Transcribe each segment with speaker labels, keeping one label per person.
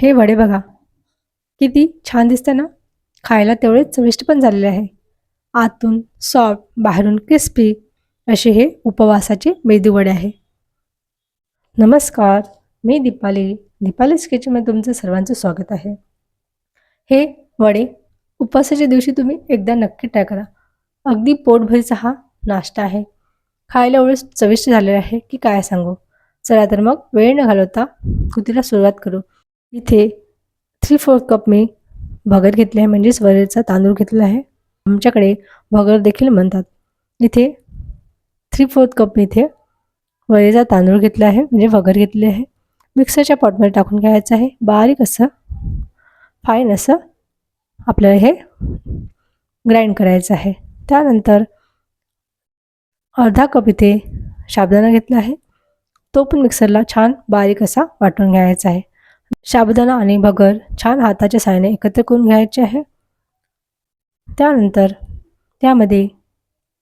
Speaker 1: हे वडे बघा. किती छान दिसतं ना? खायला तेवढे चविष्ट पण झालेले आहे. आतून सॉफ्ट बाहेरून क्रिस्पी असे हे उपवासाचे मेदू वडे आहे. नमस्कार. मी दीपाली. दीपालीस किचनमध्ये तुमचं सर्वांचं स्वागत आहे. हे वडे उपवासाच्या दिवशी तुम्ही एकदा नक्की ट्राय करा. अगदी पोटभरीचा हा नाश्ता आहे. खायला एवढं चविष्ट झालेलं आहे की काय सांगू? चला तर मग वेळ न घालवता कृतीला सुरुवात करू. इथे थ्री फोर्थ कप मी भगर घेतली आहे म्हणजेच वरेचा तांदूळ घेतला आहे. आमच्याकडे भगर देखील म्हणतात. इथे थ्री फोर्थ कप मी इथे वरेचा तांदूळ घेतला आहे म्हणजे भगर घेतली आहे. मिक्सरच्या पॉटमध्ये टाकून घ्यायचं आहे. बारीक असं फाईन असं आपल्याला हे ग्राइंड करायचं आहे. त्यानंतर अर्धा कप इथे साबदाणा घेतला आहे. तो पण मिक्सरला छान बारीक असा वाटून घ्यायचा आहे. साबुदाणा आणि भगर छान हाताच्या साहाय्याने एकत्र करून घ्यायचे आहे. त्यानंतर त्यामध्ये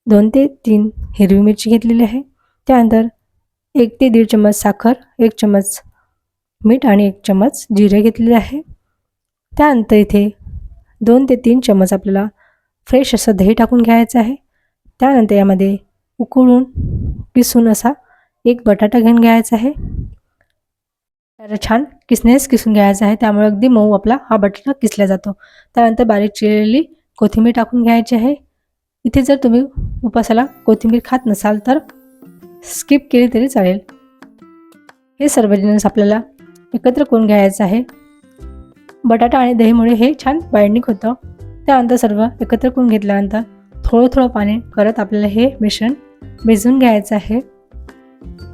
Speaker 1: दोन ते तीन हिरवी मिरची घेतलेली आहे. त्यानंतर एक ते दीड चम्मच साखर एक चम्मच मीठ आणि एक चम्मच जिरे घेतलेले आहे. त्यानंतर इथे दोन ते तीन चम्मच आपल्याला फ्रेश असं दही टाकून घ्यायचं आहे. त्यानंतर यामध्ये उकळून किसून असा एक बटाटा घेऊन घ्यायचा आहे. छान किसनेस किसून घ्यायचा आहे. त्यामुळे अगदी मऊ आपला हा बटाटा किसला जातो. त्यानंतर बारीक चिरलेली कोथिंबीर टाकून घ्यायची आहे. इथे जर तुम्ही उपासाला कोथिंबीर खात नसाल तर स्किप केली तरी चालेल. हे सर्व जिन्स आपल्याला एकत्र करून घ्यायचं आहे. बटाटा आणि दहीमुळे हे छान बाइंडिंग होतं. त्यानंतर सर्व एकत्र करून घेतल्यानंतर थोडं थोडं पाणी करत आपल्याला हे मिश्रण भिजवून घ्यायचं आहे.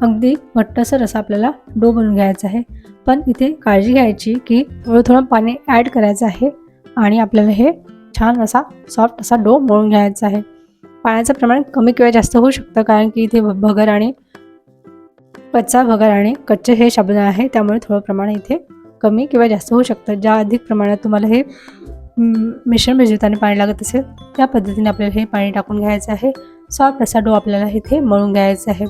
Speaker 1: अगदी घट्टसर असं आपल्याला डो बनवून घ्यायचा आहे. पण इथे काळजी घ्यायची की थोडं थोडं पाणी ॲड करायचं आहे आणि आपल्याला हे छान असा सॉफ्ट असा डो मळून घ्यायचा आहे. पाण्याचं प्रमाण कमी किंवा जास्त होऊ शकतं कारण की इथे भगर आणि कच्चा भगर आणि कच्चे हे शब्द आहे. त्यामुळे थोडं प्रमाण इथे कमी किंवा जास्त होऊ शकतं. ज्या अधिक प्रमाणात तुम्हाला हे मिश्रण भिजवताना पाणी लागत असेल त्या पद्धतीने आपल्याला हे पाणी टाकून घ्यायचं आहे. सॉफ्ट असा डो आपल्याला इथे मळून घ्यायचा आहे.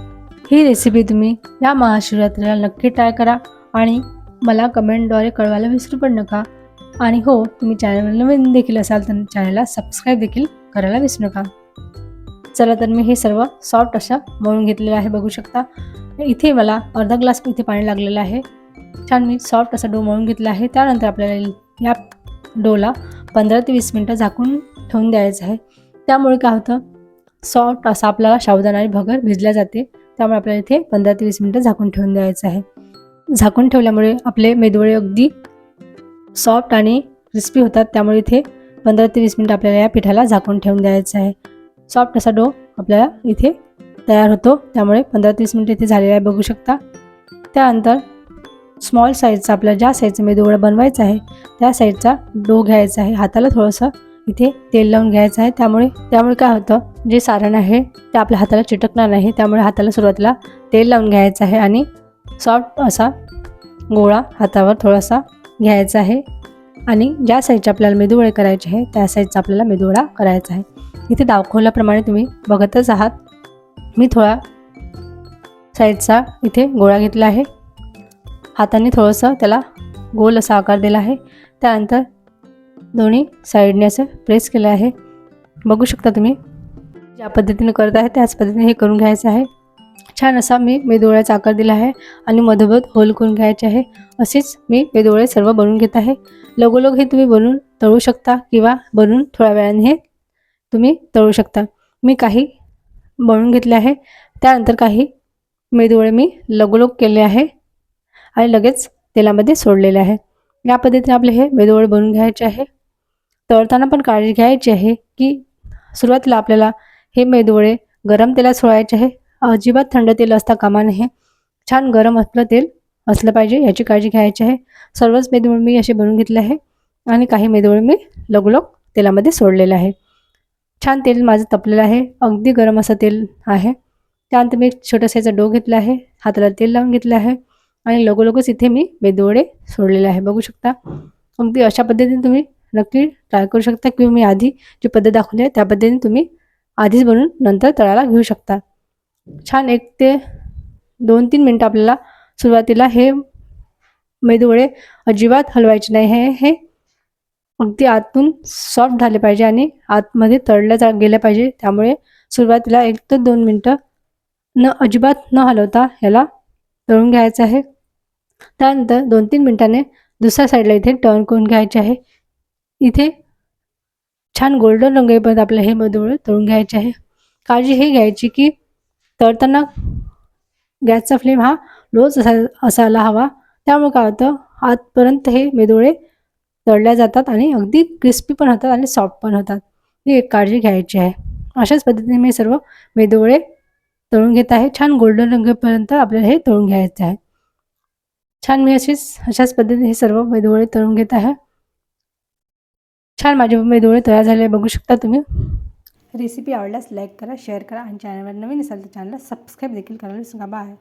Speaker 1: ही रेसिपी तुम्ही या महाशिवरात्रीला नक्की ट्राय करा आणि मला कमेंटद्वारे कळवायला विसरू पण नका. आणि हो तुम्ही चॅनल नवीन देखील असाल तर चॅनलला सबस्क्राईब देखील करायला विसरू नका. चला तर मी हे सर्व सॉफ्ट अशा मळून घेतलेलं आहे बघू शकता. इथे मला अर्धा ग्लास इथे पाणी लागलेलं आहे. छान मी सॉफ्ट असा डो मळून घेतला आहे. त्यानंतर आपल्याला या डोला पंधरा ते वीस मिनटं झाकून ठेवून द्यायचं आहे. त्यामुळे काय होतं? सॉफ्ट असा आपल्याला सावधान आणि भगर भिजल्या जाते. त्यामुळे आपल्याला इथे पंधरा ते वीस मिनटं झाकून ठेवून द्यायचं आहे. झाकून ठेवल्यामुळे आपले मेदवडे अगदी सॉफ्ट आणि क्रिस्पी होतात. त्यामुळे इथे पंधरा ते वीस मिनटं आपल्याला या पिठाला झाकून ठेवून द्यायचं आहे. सॉफ्ट असा डो आपल्याला इथे तयार होतो. त्यामुळे पंधरा ते वीस मिनटं इथे झालेलं आहे. बघू शकता. त्यानंतर स्मॉल साईजचा आपल्याला ज्या साईजचा मेदूवडा बनवायचा आहे त्या साईजचा डो घ्यायचा आहे. हाताला थोडंसं इथे तेल लावून घ्यायचं आहे. त्यामुळे त्यामुळे काय होतं जे सारण आहे ते आपल्या हाताला चिटकणार नाही. त्यामुळे हाताला सुरुवातीला तेल लावून घ्यायचं आहे आणि सॉफ्ट असा गोळा हातावर थोडासा घ्यायचा आहे. आणि ज्या साईजचे आपल्याला मेदूवडे करायचे आहे त्या साईजचा आपल्याला मेदूवडा करायचा आहे. इथे दाखवल्याप्रमाणे तुम्ही बघतच आहात. मी थोडा साईजचा इथे गोळा घेतला आहे. हाताने थोडंसं त्याला गोल असा आकार दिला आहे. त्यानंतर दोन्ही साईडने असं प्रेस केलं आहे. बघू शकता तुम्ही ज्या पद्धतीने करत आहे त्याच पद्धतीने हे करून घ्यायचं आहे. छान असा मी वेदोळ्याचा आकार दिला आहे आणि मधोमध होल करून घ्यायचे आहे. असेच मी वेदोळे सर्व बनवून घेत आहे. लगोलग हे तुम्ही बनवून तळू शकता किंवा बनवून थोड्या वेळाने हे तुम्ही तळू शकता. मी काही बनवून घेतले आहे. त्यानंतर काही मेदोळे मी लगोलग केले आहे आणि लगेच तेलामध्ये सोडलेले आहे. या पद्धतीने आपले हे मेदोळे बनवून घ्यायचे आहे. तळताना पण काळजी घ्यायची आहे की सुरुवातीला आपल्याला हे मेदोळे गरम तेलात सोडायचे आहे. अजिबात थंड तेल असता कामा नये. छान गरम असलं तेल असलं पाहिजे याची काळजी घ्यायची आहे. सर्वच मेदोळे मी असे बनवून घेतले आहे आणि काही मेदोळे मी लगोलग तेलामध्ये सोडलेले आहे. छान तेल माझं तपलेलं आहे. अगदी गरम असं तेल आहे. त्यानंतर मी एक याचा डो घेतला आहे. हाताला तेल लावून घेतलं आहे. आणि लगोलगच इथे मी मेदुवडे सोडलेले आहे. बघू शकता. अगदी अशा पद्धतीने तुम्ही नक्की ट्राय करू शकता किंवा मी आधी जी पद्धत दाखवली आहे त्या पद्धतीने तुम्ही आधीच बनवून नंतर तळाला घेऊ शकता. छान एक ते दोन तीन मिनटं आपल्याला सुरुवातीला हे मेदूवडे अजिबात हलवायचे नाही. हे हे अगदी आतून सॉफ्ट झाले पाहिजे आणि आतमध्ये तळल्या जा गेल्या पाहिजे. त्यामुळे सुरुवातीला एक ते दोन मिनटं न अजिबात न हलवता याला तळून घ्यायचं आहे. त्यानंतर दोन तीन मिनटाने दुसऱ्या साईडला इथे टर्न करून घ्यायचे आहे. इथे छान गोल्डन रंग येईपर्यंत आपल्याला हे मधुळ तळून घ्यायचे आहे. काळजी हे घ्यायची की तळताना गॅसचा फ्लेम हा लोच असा असायला हवा. त्यामुळे काय होतं? आतपर्यंत हे मेदोळे तळल्या जातात आणि अगदी क्रिस्पी पण होतात आणि सॉफ्ट पण होतात. ही एक काळजी घ्यायची आहे. अशाच पद्धतीने मी सर्व मेदोळे तळून घेत आहे. छान गोल्डन रंगपर्यंत आपल्याला हे तळून घ्यायचे आहे. छान मी अशीच अशाच पद्धतीने हे सर्व मेदोळे तळून घेत आहे. छान माझे मेदूवडे तयार झाले बघू शकता तुम्ही. रेसिपी आवडल्यास लाईक करा शेअर करा आणि चॅनलवर नवीन असाल तर चॅनलला सबस्क्राईब देखील करायला सांगा बाय